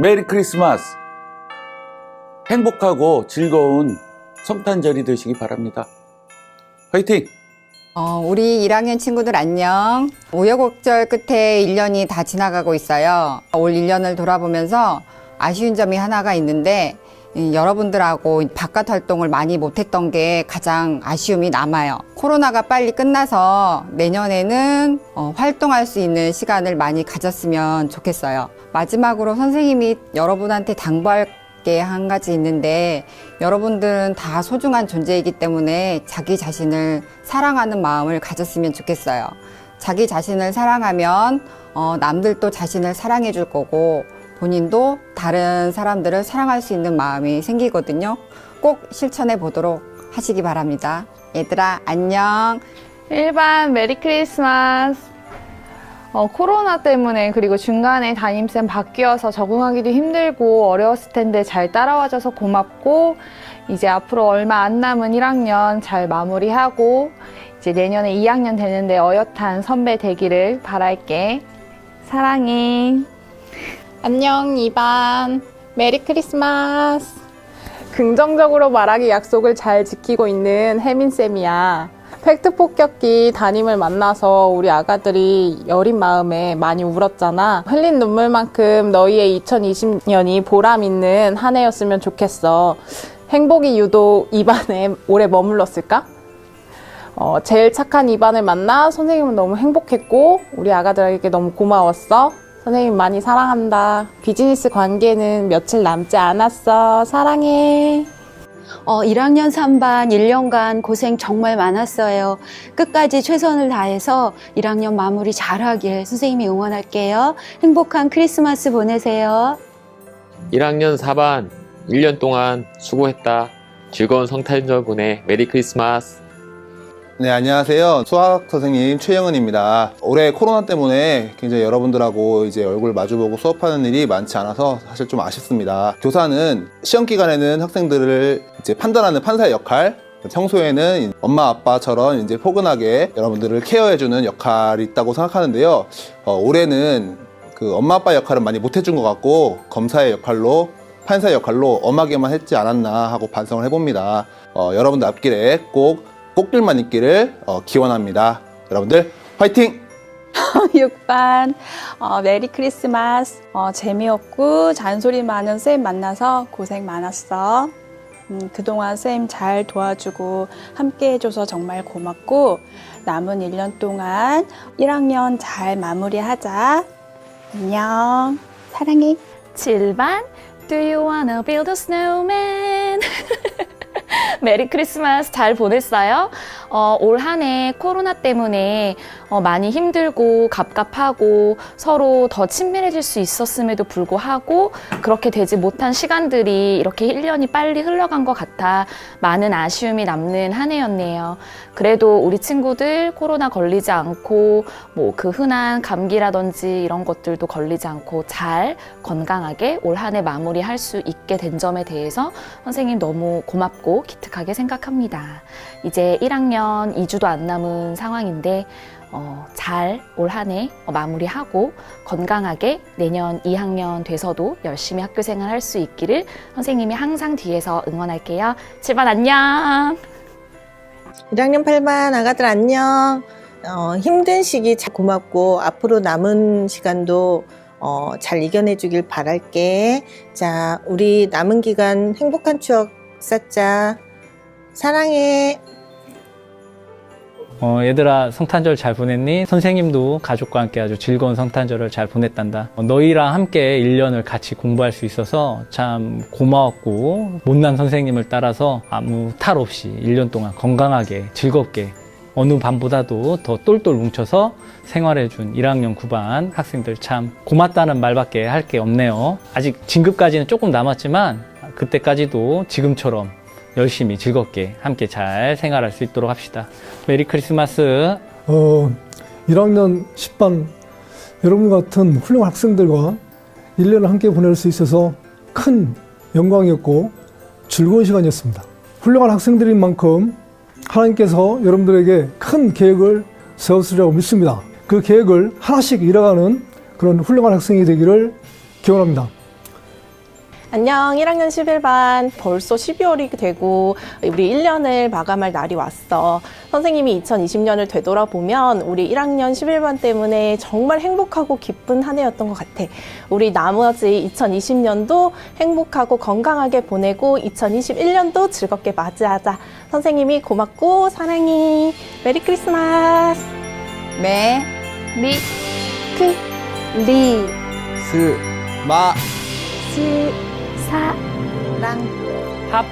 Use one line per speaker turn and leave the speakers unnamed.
메리 크리스마스. 행복하고 즐거운 성탄절이 되시기 바랍니다. 화이팅!
어, 우리 1학년 친구들 안녕. 우여곡절 끝에 1년이 다 지나가고 있어요. 올 1년을 돌아보면서 아쉬운 점이 하나가 있는데 이, 여러분들하고 바깥 활동을 많이 못했던 게 가장 아쉬움이 남아요. 코로나가 빨리 끝나서 내년에는 어, 활동할 수 있는 시간을 많이 가졌으면 좋겠어요. 마지막으로 선생님이 여러분한테 당부할 게 한 가지 있는데 여러분들은 다 소중한 존재이기 때문에 자기 자신을 사랑하는 마음을 가졌으면 좋겠어요. 자기 자신을 사랑하면 어, 남들도 자신을 사랑해 줄 거고 본인도 다른 사람들을 사랑할 수 있는 마음이 생기거든요. 꼭 실천해 보도록 하시기 바랍니다. 얘들아, 안녕.
일반 메리 크리스마스. 어, 코로나 때문에 그리고 중간에 담임쌤 바뀌어서 적응하기도 힘들고 어려웠을 텐데 잘 따라와줘서 고맙고 이제 앞으로 얼마 안 남은 1학년 잘 마무리하고 이제 내년에 2학년 되는데 어엿한 선배 되기를 바랄게. 사랑해.
안녕, 이반. 메리 크리스마스. 긍정적으로 말하기 약속을 잘 지키고 있는 혜민쌤이야. 팩트 폭격기 담임을 만나서 우리 아가들이 여린 마음에 많이 울었잖아. 흘린 눈물만큼 너희의 2020년이 보람 있는 한 해였으면 좋겠어. 행복이 유독 입안에 오래 머물렀을까? 어, 제일 착한 입안을 만나 선생님은 너무 행복했고 우리 아가들에게 너무 고마웠어. 선생님 많이 사랑한다. 비즈니스 관계는 며칠 남지 않았어. 사랑해.
어, 1학년 3반 1년간 고생 정말 많았어요. 끝까지 최선을 다해서 1학년 마무리 잘하길 선생님이 응원할게요. 행복한 크리스마스 보내세요.
1학년 4반 1년 동안 수고했다. 즐거운 성탄절 보내. 메리 크리스마스.
네, 안녕하세요. 수학 선생님 최영은입니다. 올해 코로나 때문에 굉장히 여러분들하고 이제 얼굴 마주보고 수업하는 일이 많지 않아서 사실 좀 아쉽습니다. 교사는 시험 기간에는 학생들을 이제 판단하는 판사의 역할, 평소에는 엄마 아빠처럼 이제 포근하게 여러분들을 케어해주는 역할이 있다고 생각하는데요. 어, 올해는 그 엄마 아빠 역할은 많이 못 해준 것 같고 검사의 역할로 판사의 역할로 엄하게만 했지 않았나 하고 반성을 해봅니다. 어, 여러분들 앞길에 꼭 꽃길만 있기를 어, 기원합니다. 여러분들 화이팅!
6반 어, 메리 크리스마스 어, 재미없고 잔소리 많은 쌤 만나서 고생 많았어 음, 그동안 쌤 잘 도와주고 함께 해줘서 정말 고맙고 남은 1년 동안 1학년 잘 마무리하자 안녕 사랑해
7반 Do you wanna build a snowman? 메리 크리스마스 잘 보냈어요? 어, 올 한 해 코로나 때문에 어, 많이 힘들고 갑갑하고 서로 더 친밀해질 수 있었음에도 불구하고 그렇게 되지 못한 시간들이 이렇게 1년이 빨리 흘러간 것 같아 많은 아쉬움이 남는 한 해였네요. 그래도 우리 친구들 코로나 걸리지 않고 뭐 그 흔한 감기라든지 이런 것들도 걸리지 않고 잘 건강하게 올 한 해 마무리할 수 있게 된 점에 대해서 선생님 너무 고맙고 기특하게 생각합니다. 이제 1학년 2주도 안 남은 상황인데 어, 잘 올 한 해 마무리하고 건강하게 내년 2학년 돼서도 열심히 학교 생활 할 수 있기를 선생님이 항상 뒤에서 응원할게요. 7반 안녕!
1학년 8반 아가들 안녕. 어, 힘든 시기 참 고맙고 앞으로 남은 시간도 어, 잘 이겨내 주길 바랄게. 자, 우리 남은 기간 행복한 추억 쌓자. 사랑해.
어, 얘들아 성탄절 잘 보냈니? 선생님도 가족과 함께 아주 즐거운 성탄절을 잘 보냈단다. 어, 너희랑 함께 1년을 같이 공부할 수 있어서 참 고마웠고 못난 선생님을 따라서 아무 탈 없이 1년 동안 건강하게 즐겁게 어느 반보다도 더 똘똘 뭉쳐서 생활해준 1학년 9반 학생들 참 고맙다는 말밖에 할 게 없네요. 아직 진급까지는 조금 남았지만 그때까지도 지금처럼 열심히 즐겁게 함께 잘 생활할 수 있도록 합시다. 메리 크리스마스.
어, 1학년 10반 여러분 같은 훌륭한 학생들과 1년을 함께 보낼 수 있어서 큰 영광이었고 즐거운 시간이었습니다. 훌륭한 학생들인 만큼 하나님께서 여러분들에게 큰 계획을 세웠으리라고 믿습니다. 그 계획을 하나씩 이뤄가는 그런 훌륭한 학생이 되기를 기원합니다.
안녕, 1학년 11반. 벌써 12월이 되고 우리 1년을 마감할 날이 왔어. 선생님이 2020년을 되돌아보면 우리 1학년 11반 때문에 정말 행복하고 기쁜 한 해였던 것 같아. 우리 나머지 2020년도 행복하고 건강하게 보내고 2021년도 즐겁게 맞이하자. 선생님이 고맙고 사랑해. 메리 크리스마스.
매,
리,
크, 리,
스,
마,
스, 사,
랑니다